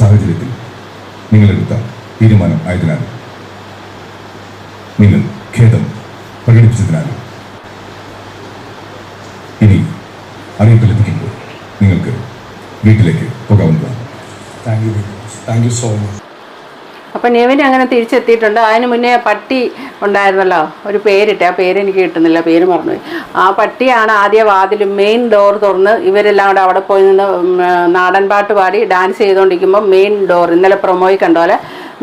സാഹചര്യത്തിൽ നിങ്ങളെടുത്ത തീരുമാനം ആയതിനാൽ നിങ്ങൾ ഖേദം പ്രകടിപ്പിച്ചതിനാൽ ഇനി അറിയിപ്പ് ലഭിക്കുമ്പോൾ നിങ്ങൾക്ക് വീട്ടിലേക്ക് പോകാവുന്നതാണ്. Thank you thank you so much അപ്പം നെവിൻ അങ്ങനെ തിരിച്ചെത്തിയിട്ടുണ്ട്. അതിന് മുന്നേ പട്ടി ഉണ്ടായിരുന്നല്ലോ. ഒരു പേരിട്ട്. ആ പേര് എനിക്ക് കിട്ടുന്നില്ല. പേര് മറന്നുപോയി. ആ പട്ടിയാണ് ആദ്യ വാതിൽ മെയിൻ ഡോർ തുറന്ന് ഇവരെല്ലാം കൂടെ അവിടെ പോയി നിന്ന് നാടൻ പാട്ട് പാടി ഡാൻസ് ചെയ്തുകൊണ്ടിരിക്കുമ്പോൾ മെയിൻ ഡോർ ഇന്നലെ പ്രൊമോയിൽ കണ്ട പോലെ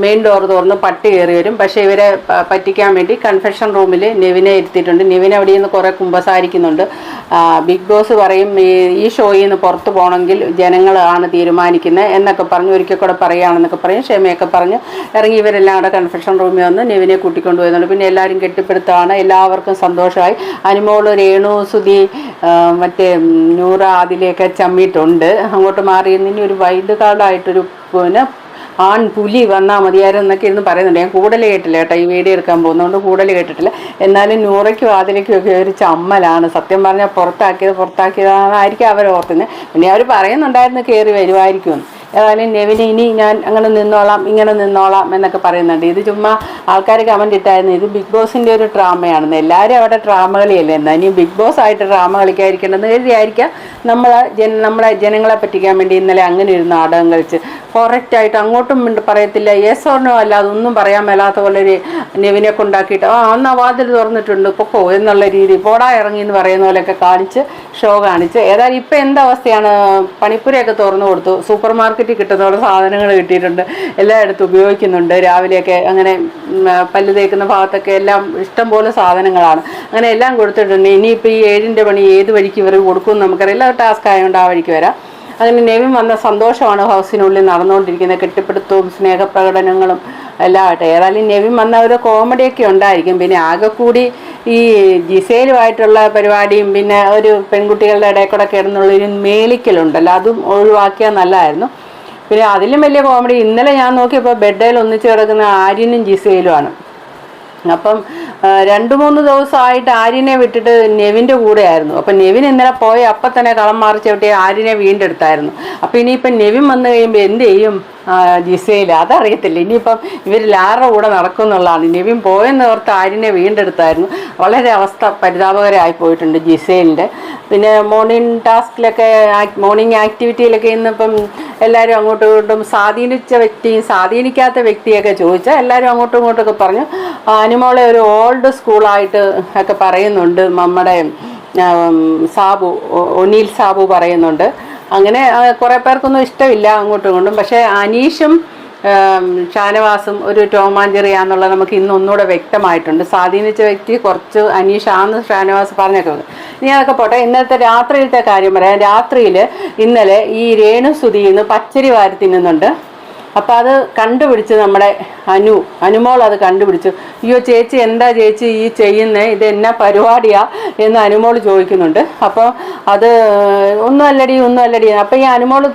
മെയിൻ ഡോർ തുറന്ന് പട്ടി കയറി വരും. പക്ഷേ ഇവരെ പറ്റിക്കാൻ വേണ്ടി കൺഫെഷൻ റൂമിൽ നെവിനെ ഇരുത്തിയിട്ടുണ്ട്. നെവിൻ അവിടെ നിന്ന് കുറേ കുമ്പസാരിക്കുന്നുണ്ട്. ബിഗ് ബോസ് പറയും ഈ ഷോയിൽ നിന്ന് പുറത്തു പോകണമെങ്കിൽ ജനങ്ങളാണ് തീരുമാനിക്കുന്നത് എന്നൊക്കെ പറഞ്ഞ് ഒരിക്കൽ കൂടെ പറയുകയാണെന്നൊക്കെ പറയും. ക്ഷമയൊക്കെ പറഞ്ഞ് ഇറങ്ങി ഇവരെല്ലാം അവിടെ കൺഫെഷൻ റൂമിൽ വന്ന് നെവിനെ കൂട്ടിക്കൊണ്ട് പോയതുകൊണ്ട് പിന്നെ എല്ലാവരും കെട്ടിപ്പിടുത്താണ്. എല്ലാവർക്കും സന്തോഷമായി. അനുമോൾ രേണു സുധി മറ്റേ നൂറ അതിലെയൊക്കെ ചമ്മിയിട്ടുണ്ട്. അങ്ങോട്ട് മാറി ഒരു വൈൽഡ് പിന്നെ ആൺ പുലി വന്നാൽ മതിയായിരുന്നു എന്നൊക്കെ ഇരുന്ന് പറയുന്നുണ്ട്. ഞാൻ കൂടുതൽ കേട്ടില്ല കേട്ടോ ഈ വീഡിയോ എടുക്കാൻ പോകുന്നതുകൊണ്ട് കൂടുതൽ കേട്ടിട്ടില്ല. എന്നാലും നൂറയ്ക്കും അതിലേക്കും ഒക്കെ ഒരു ചമ്മലാണ്. സത്യം പറഞ്ഞാൽ പുറത്താക്കിയത് പുറത്താക്കിയതാണെന്നായിരിക്കും അവർ ഓർത്തുന്നത് പിന്നെ അവർ പറയുന്നുണ്ടായിരുന്നു കയറി വരുമായിരിക്കുമെന്ന് ഏതായാലും നെവിനെ ഇനി ഞാൻ അങ്ങനെ നിന്നോളാം ഇങ്ങനെ നിന്നോളാം എന്നൊക്കെ പറയുന്നുണ്ട്. ഇത് ചുമ്മാ ആൾക്കാർ കമന്റ് ഇട്ടായിരുന്നു. ഇത് ബിഗ് ബോസിന്റെ ഒരു ഡ്രാമയാണെന്ന്. എല്ലാവരും അവിടെ ഡ്രാമ കളിയല്ലേ എന്നാൽ ഇനി ബിഗ് ബോസ് ആയിട്ട് ഡ്രാമ കളിക്കാതിരിക്കേണ്ടെന്ന് കരുതിയായിരിക്കാം. നമ്മളെ ജന നമ്മളെ ജനങ്ങളെ പറ്റിക്കാൻ വേണ്ടി ഇന്നലെ അങ്ങനെ ഒരു നാടകം കളിച്ച് കറക്റ്റായിട്ട് അങ്ങോട്ടും പറയത്തില്ല. യെസ് ഓർണോ അല്ല അതൊന്നും പറയാൻ മേലാത്ത പോലെ ഒരു നെവിനെ കൊണ്ടാക്കിയിട്ട് ആ അന്ന് ആ വാതിൽ തുറന്നിട്ടുണ്ട് പൊക്കോ എന്നുള്ള രീതി പോടാ ഇറങ്ങി എന്ന് പറയുന്ന പോലെയൊക്കെ കാണിച്ച് ഷോ കാണിച്ച്. ഏതായാലും ഇപ്പം എന്തവസ്ഥയാണ് പണിപ്പുരയൊക്കെ തുറന്നു കൊടുത്തു. സൂപ്പർ മാർക്കറ്റിൽ കിട്ടുന്നോളം സാധനങ്ങൾ കിട്ടിയിട്ടുണ്ട്. എല്ലായിടത്തും ഉപയോഗിക്കുന്നുണ്ട്. രാവിലെയൊക്കെ അങ്ങനെ പല്ല് തേക്കുന്ന ഭാഗത്തൊക്കെ എല്ലാം ഇഷ്ടം പോലെ സാധനങ്ങളാണ്. അങ്ങനെ എല്ലാം കൊടുത്തിട്ടുണ്ട്. ഇനിയിപ്പോൾ ഈ ഏഴിന്റെ പണി ഏത് വഴിക്ക് ഇവർ കൊടുക്കും നമുക്കറിയില്ല. ടാസ്ക് ആയതുകൊണ്ട് ആ വഴിക്ക് വരാം. അങ്ങനെ നെവിൻ വന്ന സന്തോഷമാണ് ഹൗസിനുള്ളിൽ നടന്നുകൊണ്ടിരിക്കുന്നത്. കെട്ടിപ്പിടുത്തവും സ്നേഹപ്രകടനങ്ങളും എല്ലാം ആട്ടെ ഏതായാലും നെവിൻ വന്ന ഒരു കോമഡിയൊക്കെ ഉണ്ടായിരിക്കും. പിന്നെ ആകെ കൂടി ഈ ജിസേലുമായിട്ടുള്ള പരിപാടിയും പിന്നെ ഒരു പെൺകുട്ടികളുടെ ഇടയിൽ കൂടെ കിടന്നുള്ളൊരു മേലിക്കലുണ്ടല്ലോ അതും ഒഴിവാക്കിയാൽ നല്ലതായിരുന്നു. പിന്നെ അതിലും വലിയ കോമഡി ഇന്നലെ ഞാൻ നോക്കിയപ്പോൾ ബെഡേൽ ഒന്നിച്ച് കിടക്കുന്ന ആര്യനും ജിസയിലുമാണ് അപ്പം രണ്ടു മൂന്ന് ദിവസമായിട്ട് ആര്യനെ വിട്ടിട്ട് നെവിന്റെ കൂടെ ആയിരുന്നു അപ്പം നെവിൻ ഇന്നലെ പോയി അപ്പം തന്നെ കളം മാറി ചവിട്ടി ആര്യനെ വീണ്ടെടുത്തായിരുന്നു. അപ്പം ഇനിയിപ്പം നെവിൻ വന്നു കഴിയുമ്പോൾ എന്ത് ചെയ്യും? ജിസയിൽ അതറിയത്തില്ല. ഇനിയിപ്പം ഇവർ ലാറ കൂടെ നടക്കുന്നുള്ളതാണ്. നിവിൻ പോയെന്ന് ഓർത്ത് ആര്യനെ വീണ്ടെടുത്തായിരുന്നു. വളരെ അവസ്ഥ പരിതാപകരമായി പോയിട്ടുണ്ട് ജിസേലിന്റെ. പിന്നെ മോർണിംഗ് ടാസ്കിലൊക്കെ മോർണിംഗ് ആക്ടിവിറ്റിയിലൊക്കെ ഇന്നിപ്പം എല്ലാവരും അങ്ങോട്ടും ഇങ്ങോട്ടും സ്വാധീനിച്ച വ്യക്തിയും സ്വാധീനിക്കാത്ത വ്യക്തിയൊക്കെ ചോദിച്ചാൽ എല്ലാവരും അങ്ങോട്ടും ഇങ്ങോട്ടൊക്കെ പറഞ്ഞു. അനുമോളെ ഒരു ഓൾഡ് സ്കൂളായിട്ട് ഒക്കെ പറയുന്നുണ്ട്. നമ്മുടെ സാബു ഒനീൽ സാബു പറയുന്നുണ്ട്. അങ്ങനെ കുറേ പേർക്കൊന്നും ഇഷ്ടമില്ല അങ്ങോട്ടും ഇങ്ങോട്ടും. പക്ഷേ അനീഷും ഷാനവാസും ഒരു ടോമാഞ്ചെറിയാന്നുള്ളത് നമുക്ക് ഇന്ന് ഒന്നുകൂടെ വ്യക്തമായിട്ടുണ്ട്. സ്വാധീനിച്ച വ്യക്തി കുറച്ച് അനീഷാന്ന് ഷാനവാസ് പറഞ്ഞേക്കുന്നത് ഇനി അതൊക്കെ പോട്ടെ. ഇന്നത്തെ രാത്രിയിലത്തെ കാര്യം പറയാം. രാത്രിയിൽ ഇന്നലെ ഈ രേണു സുതിന്ന് പച്ചരി വാരി തിന്നുന്നുണ്ട്. അപ്പം അത് കണ്ടുപിടിച്ച് നമ്മുടെ അനു അനുമോൾ അത് കണ്ടുപിടിച്ചു. അയ്യോ ചേച്ചി എന്താ ചേച്ചി ഈ ചെയ്യുന്നേ? ഇത് എന്നാ പരിപാടിയാ? എന്ന് അനുമോൾ ചോദിക്കുന്നുണ്ട്. അപ്പോൾ അത് ഒന്നും അല്ലടി ഒന്നും അല്ലടി. അപ്പോൾ ഈ അനുമോൾ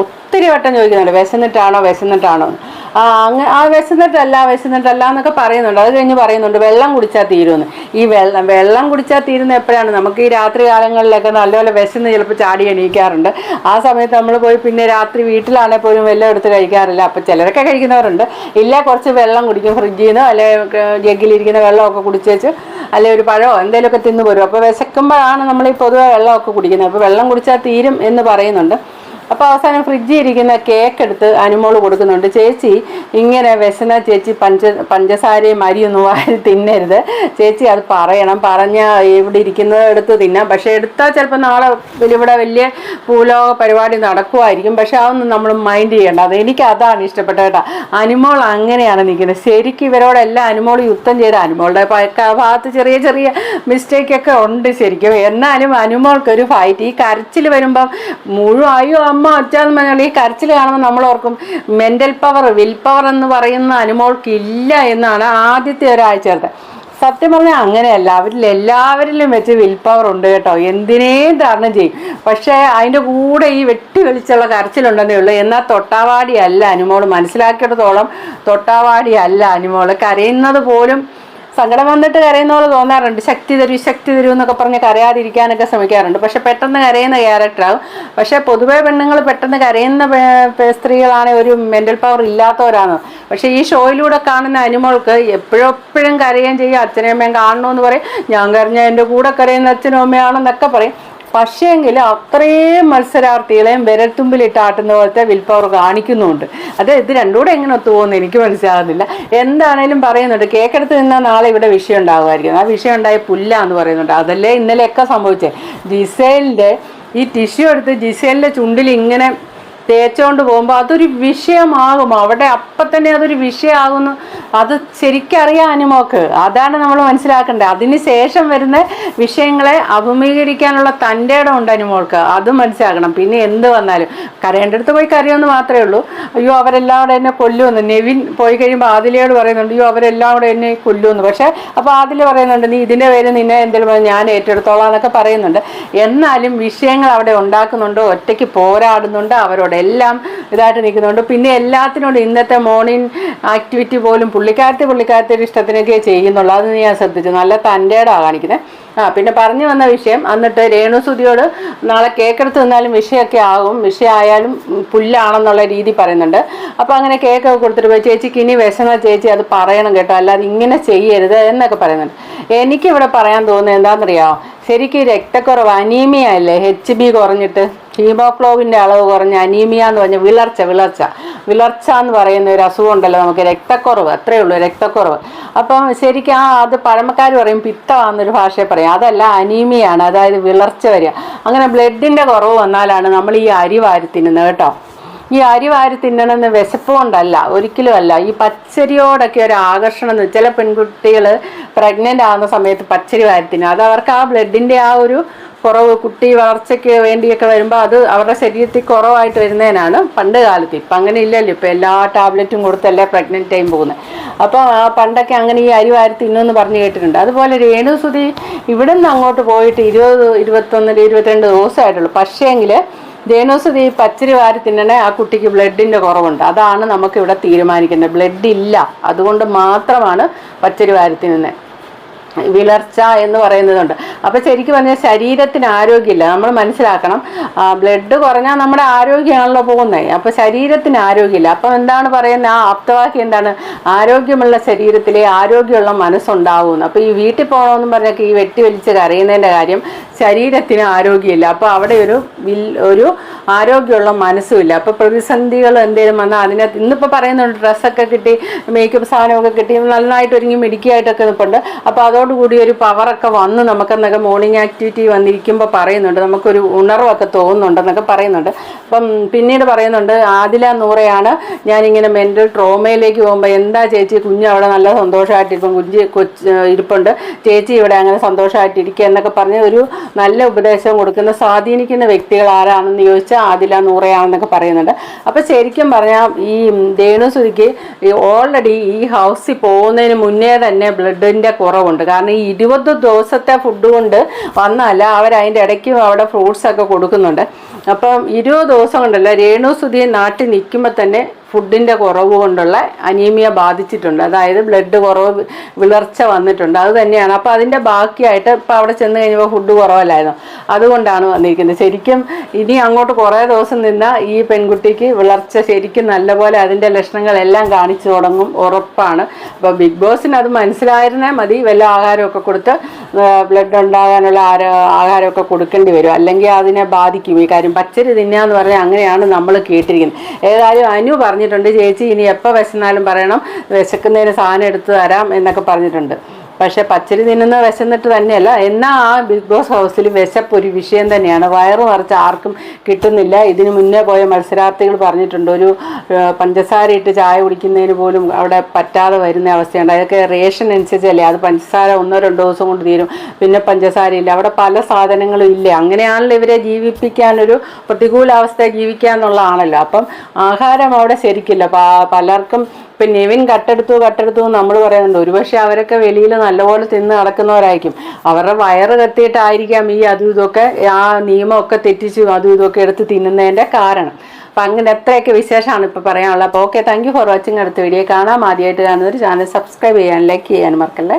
ഒത്തിരി വട്ടം ചോദിക്കുന്നുണ്ട്. വിശന്നിട്ടാണോ വിശന്നിട്ടാണോ. ആ അങ്ങ് ആ വിശന്നിട്ടല്ല വിശന്നിട്ടല്ല എന്നൊക്കെ പറയുന്നുണ്ട്. അത് കഴിഞ്ഞ് പറയുന്നുണ്ട് വെള്ളം കുടിച്ചാൽ തീരുമെന്ന് ഈ വെള്ളം വെള്ളം കുടിച്ചാൽ തീരുന്ന എപ്പോഴാണ്? നമുക്ക് ഈ രാത്രി കാലങ്ങളിലൊക്കെ നല്ലപോലെ വിശന്ന് ചിലപ്പോൾ ചാടി എണീക്കാറുണ്ട്. ആ സമയത്ത് നമ്മൾ പോയി പിന്നെ രാത്രി വീട്ടിലാണെങ്കിൽ പോലും വെള്ളം എടുത്ത് കഴിക്കാറില്ല. അപ്പോൾ ചിലരൊക്കെ കഴിക്കുന്നവരുണ്ട്. ഇല്ല കുറച്ച് വെള്ളം കുടിക്കും ഫ്രിഡ്ജിൽ നിന്ന് അല്ലെ ജഗ്ഗിലിരിക്കുന്ന വെള്ളമൊക്കെ കുടിച്ചേച്ച് അല്ലെ ഒരു പഴമോ എന്തെങ്കിലുമൊക്കെ തിന്നു പോരും അപ്പോൾ വിശക്കുമ്പോഴാണ് നമ്മൾ ഈ പൊതുവെ വെള്ളമൊക്കെ കുടിക്കുന്നത്. അപ്പോൾ വെള്ളം കുടിച്ചാൽ തീരും എന്ന് പറയുന്നുണ്ട്. അപ്പോൾ അവസാനം ഫ്രിഡ്ജിൽ ഇരിക്കുന്ന കേക്ക് എടുത്ത് അനുമോൾ കൊടുക്കുന്നുണ്ട്. ചേച്ചി ഇങ്ങനെ വിശന ചേച്ചി പഞ്ച പഞ്ചസാരയും അരിയൊന്നും വാരി തിന്നരുത്. ചേച്ചി അത് പറയണം. പറഞ്ഞ ഇവിടെ ഇരിക്കുന്നത് എടുത്ത് തിന്നാം. പക്ഷേ എടുത്താൽ ചിലപ്പോൾ നാളെ ഇവിടെ വലിയ പൂലോക പരിപാടി നടക്കുമായിരിക്കും പക്ഷെ അതൊന്നും നമ്മൾ മൈൻഡ് ചെയ്യേണ്ട. അത് എനിക്ക് അതാണ് ഇഷ്ടപ്പെട്ട കേട്ടോ. അനുമോൾ അങ്ങനെയാണ് നിൽക്കുന്നത്. ശരിക്കും ഇവരോടെല്ലാം അനുമോൾ യുദ്ധം ചെയ്ത അനുമോളുടെ ഭാഗത്ത് ചെറിയ ചെറിയ മിസ്റ്റേക്കൊക്കെ ഉണ്ട് ശരിക്കും. എന്നാലും അനുമോൾക്ക് ഒരു ഫൈറ്റ് ഈ കരച്ചിൽ വരുമ്പം മുഴുവായോ അമ്മ അച്ഛാന്ന് പറഞ്ഞാൽ ഈ കരച്ചിൽ കാണുമ്പോൾ നമ്മൾ ഓർക്കും മെന്റൽ പവർ വിൽ പവർ എന്ന് പറയുന്ന അനുമോൾക്ക് ഇല്ല എന്നാണ് ആദ്യത്തെ ഒരാഴ്ച ചേർത്തത് സത്യം പറഞ്ഞാൽ അങ്ങനെയല്ല അവരിൽ എല്ലാവരിലും വെച്ച് വിൽ പവർ ഉണ്ട് കേട്ടോ. എന്തിനേയും തരണം ചെയ്യും. പക്ഷേ അതിന്റെ കൂടെ ഈ വെട്ടി വലിച്ചുള്ള കരച്ചിലുണ്ടെന്നേ ഉള്ളൂ. എന്നാൽ തൊട്ടാവാടി അല്ല അനുമോൾ. മനസ്സിലാക്കിയിടത്തോളം തൊട്ടാവാടി അല്ല അനുമോൾ. കരയുന്നത് പോലും സങ്കടം വന്നിട്ട് കരയുന്ന പോലെ തോന്നാറുണ്ട്. ശക്തി തരൂ ശക്തി തരൂ എന്നൊക്കെ പറഞ്ഞ് കരയാതിരിക്കാനൊക്കെ ശ്രമിക്കാറുണ്ട്. പക്ഷെ പെട്ടെന്ന് കരയുന്ന ക്യാരക്ടറാകും പക്ഷെ പൊതുവേ പെണ്ണുങ്ങൾ പെട്ടെന്ന് കരയുന്ന സ്ത്രീകളാണ് ഒരു മെന്റൽ പവർ ഇല്ലാത്തവരാണ്. പക്ഷെ ഈ ഷോയിലൂടെ കാണുന്ന അനിമോൾക്ക് എപ്പോഴും എപ്പോഴും കരയുകയും ചെയ്യും. അച്ഛനും അമ്മയും കാണണമെന്ന് പറയും. ഞാൻ കരഞ്ഞ എന്റെ കൂടെ കരയുന്ന അച്ഛനും അമ്മയാണെന്നൊക്കെ പറയും. പക്ഷേങ്കിൽ അത്രയും മത്സരാർത്ഥികളെയും വിരൽത്തുമ്പിലിട്ട് ആട്ടുന്ന പോലത്തെ വിൽപ്പവർ കാണിക്കുന്നുണ്ട്. അത് ഇത് രണ്ടും കൂടെ എങ്ങനെ ഒത്തുപോകുന്നു എനിക്ക് മനസ്സിലാകുന്നില്ല. എന്താണേലും പറയുന്നുണ്ട് കേക്കെടുത്ത് നിന്നാൽ നാളെ ഇവിടെ വിഷയം ഉണ്ടാകുമായിരിക്കും ആ വിഷയം ഉണ്ടായ പുല്ലാന്ന് പറയുന്നുണ്ട്. അതല്ലേ ഇന്നലെയൊക്കെ സംഭവിച്ചത് ജിസേലിന്റെ ഈ ടിഷ്യൂ എടുത്ത് ജിസേലിന്റെ ചുണ്ടിൽ ഇങ്ങനെ തേച്ചുകൊണ്ട് പോകുമ്പോൾ അതൊരു വിഷയമാകും. അവിടെ അപ്പം തന്നെ അതൊരു വിഷയമാകുന്നു. അത് ശരിക്കറിയാം അനുമോക്ക്. അതാണ് നമ്മൾ മനസ്സിലാക്കേണ്ടത്. അതിന് ശേഷം വരുന്ന വിഷയങ്ങളെ അഭിമുഖീകരിക്കാനുള്ള തന്റെ ഇടം ഉണ്ട് അനുമോൾക്ക്. അത് മനസ്സിലാക്കണം. പിന്നെ എന്ത് വന്നാലും. കരയേണ്ടടുത്ത് പോയി കരയുമെന്ന് മാത്രമേ ഉള്ളൂ. അയ്യോ അവരെല്ലാം കൂടെ എന്നെ കൊല്ലുമെന്ന്. നെവിൻ പോയി കഴിയുമ്പോൾ ആദിലയോട് പറയുന്നുണ്ട് അയ്യോ അവരെല്ലാം കൂടെ എന്നെ കൊല്ലുമെന്ന്. പക്ഷേ അപ്പോൾ ആദില പറയുന്നുണ്ട് നീ ഇതിന്റെ പേര് നിന്നെ എന്തെങ്കിലും ഞാൻ ഏറ്റെടുത്തോളാം എന്നൊക്കെ പറയുന്നുണ്ട്. എന്നാലും വിഷയങ്ങൾ അവിടെ ഉണ്ടാക്കുന്നുണ്ട് ഒറ്റയ്ക്ക് പോരാടുന്നുണ്ട് അവരോട്. എല്ലാം ഇതായിട്ട് നിൽക്കുന്നുണ്ട്. പിന്നെ എല്ലാത്തിനോടും ഇന്നത്തെ മോർണിംഗ് ആക്ടിവിറ്റി പോലും പുള്ളിക്കാരത്തെ പുള്ളിക്കാരത്തെ ഇഷ്ടത്തിനൊക്കെ ചെയ്യുന്നുള്ളൂ. അത് ഞാൻ ശ്രദ്ധിച്ചു. നല്ല തന്റെടാ കാണിക്കുന്നത് ആ പിന്നെ പറഞ്ഞു വന്ന വിഷയം എന്നിട്ട് രേണുസുതിയോട് നാളെ കേക്കെടുത്ത് നിന്നാലും വിഷയമൊക്കെ ആകും. വിഷയമായാലും പുല്ലാണെന്നുള്ള രീതി പറയുന്നുണ്ട്. അപ്പോൾ അങ്ങനെ കേക്കൊക്കെ കൊടുത്തിട്ട് പോയി. ചേച്ചിക്ക് ഇനി വിശന്ന ചേച്ചി അത് പറയണം കേട്ടോ. അല്ലാതെ ഇങ്ങനെ ചെയ്യരുത് എന്നൊക്കെ പറയുന്നുണ്ട്. എനിക്കിവിടെ പറയാൻ തോന്നുന്നത് എന്താണെന്നറിയാമോ ശരിക്കും രക്തക്കുറവ് അനീമിയ അല്ലേ? എച്ച് ബി കുറഞ്ഞിട്ട് ഹീമോഗ്ലോബിന്റെ അളവ് കുറഞ്ഞ അനീമിയ എന്ന് പറഞ്ഞ വിളർച്ച വിളർച്ച. വിളർച്ച എന്ന് പറയുന്ന ഒരു അസുഖം ഉണ്ടല്ലോ നമുക്ക് രക്തക്കുറവ്. അത്രയേ ഉള്ളൂ രക്തക്കുറവ്. അപ്പം ശരിക്കും ആ അത് പഴമക്കാർ പറയും പിത്തമാണെന്നൊരു ഭാഷയെ പറയും. അതല്ല അനീമിയാണ് അതായത് വിളർച്ച വരിക. അങ്ങനെ ബ്ലഡിന്റെ കുറവ് വന്നാലാണ് നമ്മൾ ഈ അരി വാരി തിന്നുന്നത് കേട്ടോ. ഈ അരി വാരി തിന്നണമെന്ന് വിശപ്പ് ഒരിക്കലും അല്ല. ഈ പച്ചരിയോടൊക്കെ ഒരു ആകർഷണം ചില പെൺകുട്ടികൾ പ്രഗ്നന്റ് ആവുന്ന സമയത്ത് പച്ചരി വാരി തിന്നും. അത് അവർക്ക് ആ ബ്ലഡിന്റെ ആ ഒരു കുറവ് കുട്ടി വളർച്ചയ്ക്ക് വേണ്ടിയൊക്കെ വരുമ്പോൾ അത് അവരുടെ ശരീരത്തിൽ കുറവായിട്ട് വരുന്നതിനാണ് പണ്ട് കാലത്ത്. ഇപ്പം അങ്ങനെ ഇല്ലല്ലോ. ഇപ്പം എല്ലാ ടാബ്ലറ്റും കൊടുത്തല്ലേ പ്രഗ്നന്റ് ടൈം പോകുന്നത് അപ്പോൾ ആ പണ്ടൊക്കെ അങ്ങനെ ഈ അരി വാരി തിന്നുമെന്ന് പറഞ്ഞു കേട്ടിട്ടുണ്ട്. അതുപോലെ രേണുസുതി ഇവിടെ നിന്ന് അങ്ങോട്ട് പോയിട്ട് ഇരുപത് ഇരുപത്തൊന്നിൽ ഇരുപത്തിരണ്ട് ദിവസമായിട്ടുള്ളൂ. പക്ഷേങ്കിൽ രേണുസുതി ഈ പച്ചരി വാരി തിന്നണേ ആ കുട്ടിക്ക് ബ്ലഡിന്റെ കുറവുണ്ട്. അതാണ് നമുക്കിവിടെ തീരുമാനിക്കുന്നത് ബ്ലഡ് ഇല്ല. അതുകൊണ്ട് മാത്രമാണ് പച്ചരി വാരി തിന്നുന്നത്. വിളർച്ച എന്ന് പറയുന്നതുണ്ട്. അപ്പോൾ ശരിക്കും പറഞ്ഞാൽ ശരീരത്തിന് ആരോഗ്യമില്ല. നമ്മൾ മനസ്സിലാക്കണം. ബ്ലഡ് കുറഞ്ഞാൽ നമ്മുടെ ആരോഗ്യമാണല്ലോ പോകുന്നത് അപ്പോൾ ശരീരത്തിന് ആരോഗ്യമില്ല. അപ്പോൾ എന്താണ് പറയുന്നത് ആ ആപ്തവാക്യം എന്താണ്? ആരോഗ്യമുള്ള ശരീരത്തിലെ ആരോഗ്യമുള്ള മനസ്സുണ്ടാവുമെന്ന്. അപ്പോൾ ഈ വീട്ടിൽ പോകണമെന്ന് പറഞ്ഞൊക്കെ ഈ വെട്ടി വലിച്ച് കരയുന്നതിന്റെ കാര്യം ശരീരത്തിന് ആരോഗ്യമില്ല. അപ്പോൾ അവിടെ ഒരു ഒരു ആരോഗ്യമുള്ള മനസ്സുമില്ല. അപ്പോൾ പ്രതിസന്ധികൾ എന്തെങ്കിലും വന്നാൽ അതിനകത്ത് ഇന്നിപ്പോൾ പറയുന്നുണ്ട് ഡ്രസ്സൊക്കെ കിട്ടി മേക്കപ്പ് സാധനമൊക്കെ കിട്ടി നന്നായിട്ട് ഒരുങ്ങി മിടുക്കിയായിട്ടൊക്കെ നിൽപ്പുണ്ട് അപ്പോൾ അതോടുകൂടി ഒരു പവറൊക്കെ വന്ന് നമുക്കെന്നൊക്കെ മോർണിംഗ് ആക്ടിവിറ്റി വന്നിരിക്കുമ്പോൾ പറയുന്നുണ്ട്. നമുക്കൊരു ഉണർവൊക്കെ തോന്നുന്നുണ്ടെന്നൊക്കെ പറയുന്നുണ്ട്. അപ്പം പിന്നീട് പറയുന്നുണ്ട് ആദില നൂറയാണ്. ഞാനിങ്ങനെ മെന്റൽ ട്രോമയിലേക്ക് പോകുമ്പോൾ എന്താ ചേച്ചി കുഞ്ഞ് അവിടെ നല്ല സന്തോഷമായിട്ടിരിക്കും കുഞ്ഞ് കൊച്ച് ഇരിപ്പുണ്ട്. ചേച്ചി ഇവിടെ അങ്ങനെ സന്തോഷമായിട്ടിരിക്കുക എന്നൊക്കെ പറഞ്ഞ് ഒരു നല്ല ഉപദേശം കൊടുക്കുന്ന സ്വാധീനിക്കുന്ന വ്യക്തികൾ ആരാണെന്ന് ചോദിച്ചാൽ ആദില നൂറയാണെന്നൊക്കെ പറയുന്നുണ്ട്. അപ്പോൾ ശരിക്കും പറഞ്ഞാൽ ഈ രേണുസുതിക്ക് ഓൾറെഡി ഈ ഹൗസിൽ പോകുന്നതിന് മുന്നേ തന്നെ ബ്ലഡിന്റെ കുറവുണ്ട്. കാരണം ഈ ഇരുപത് ദിവസത്തെ ഫുഡ് കൊണ്ട് വന്നല്ല അവരതിന്റെ ഇടയ്ക്ക് അവിടെ ഫ്രൂട്ട്സ് ഒക്കെ കൊടുക്കുന്നുണ്ട്. അപ്പം ഇരുപത് ദിവസം കൊണ്ടല്ല രേണുസുതി നാട്ടിൽ നിൽക്കുമ്പോൾ തന്നെ ഫുഡിന്റെ കുറവ് കൊണ്ടുള്ള അനീമിയ ബാധിച്ചിട്ടുണ്ട്. അതായത് ബ്ലഡ് കുറവ് വിളർച്ച വന്നിട്ടുണ്ട്. അത് തന്നെയാണ്. അപ്പോൾ അതിന്റെ ബാക്കിയായിട്ട് ഇപ്പോൾ അവിടെ ചെന്ന് കഴിഞ്ഞപ്പോൾ ഫുഡ് കുറവല്ലായിരുന്നു. അതുകൊണ്ടാണ് വന്നിരിക്കുന്നത്. ശരിക്കും ഇനി അങ്ങോട്ട് കുറേ ദിവസം നിന്നാൽ ഈ പെൺകുട്ടിക്ക് വിളർച്ച ശരിക്കും നല്ലപോലെ അതിന്റെ ലക്ഷണങ്ങളെല്ലാം കാണിച്ചു തുടങ്ങും ഉറപ്പാണ്. അപ്പോൾ ബിഗ് ബോസിന് അത് മനസ്സിലായിരുന്നേ മതി. വല്ല ആഹാരമൊക്കെ കൊടുത്ത് ബ്ലഡ് ഉണ്ടാകാനുള്ള ആഹാരമൊക്കെ കൊടുക്കേണ്ടി വരും. അല്ലെങ്കിൽ അതിനെ ബാധിക്കും ഈ കാര്യം. പച്ചരി തിന്നാന്ന് പറഞ്ഞാൽ അങ്ങനെയാണ് നമ്മൾ കേട്ടിരിക്കുന്നത്. ഏതായാലും അനു പറഞ്ഞിട്ടുണ്ട് ചേച്ചി ഇനി എപ്പോൾ വിശന്നാലും പറയണം വിശക്കുന്നതിന് സാധനം എടുത്തു തരാം എന്നൊക്കെ പറഞ്ഞിട്ടുണ്ട്. പക്ഷെ പച്ചരി തിന്നുന്ന വിശന്നിട്ട് തന്നെയല്ല. എന്നാൽ ആ ബിഗ് ബോസ് ഹൗസിൽ വിശപ്പ് ഒരു വിഷയം തന്നെയാണ്. വയറ് നിറച്ച് ആർക്കും കിട്ടുന്നില്ല. ഇതിനു മുന്നേ പോയ മത്സരാർത്ഥികൾ പറഞ്ഞിട്ടുണ്ട്. ഒരു പഞ്ചസാര ഇട്ട് ചായ കുടിക്കുന്നതിന് പോലും അവിടെ പറ്റാതെ വരുന്ന അവസ്ഥയുണ്ട്. അതൊക്കെ റേഷൻ അനുസരിച്ചല്ലേ? അത് പഞ്ചസാര ഒന്നോ രണ്ടോ ദിവസം കൊണ്ട് തീരും. പിന്നെ പഞ്ചസാര ഇല്ല അവിടെ പല സാധനങ്ങളും ഇല്ല? അങ്ങനെയാണല്ലോ ഇവരെ ജീവിപ്പിക്കാനൊരു പ്രതികൂലാവസ്ഥ ജീവിക്കുക എന്നുള്ളതാണല്ലോ അപ്പം ആഹാരം അവിടെ ശരിക്കില്ല. പലർക്കും ഇപ്പം നെവിൻ കട്ടെടുത്തു കട്ടെടുത്തു നമ്മൾ പറയുന്നുണ്ട്. ഒരുപക്ഷെ അവരൊക്കെ വെളിയിൽ നല്ലപോലെ തിന്ന് നടക്കുന്നവരായിരിക്കും. അവരുടെ വയറ് കത്തിയിട്ടായിരിക്കാം ഈ അതും ഇതൊക്കെ ആ നിയമമൊക്കെ തെറ്റിച്ചു അതും ഇതൊക്കെ എടുത്ത് തിന്നുന്നതിന്റെ കാരണം. അപ്പം അങ്ങനെ എത്രയൊക്കെ വിശേഷമാണ് ഇപ്പോൾ പറയാനുള്ളത്. അപ്പോൾ ഓക്കെ താങ്ക് ഫോർ വാച്ചിങ് അടുത്ത വീഡിയോ കാണാം. ആദ്യമായിട്ട് കാണുന്നൊരു ചാനൽ സബ്സ്ക്രൈബ് ചെയ്യാൻ ലൈക്ക് ചെയ്യാൻ മറക്കല്ലേ?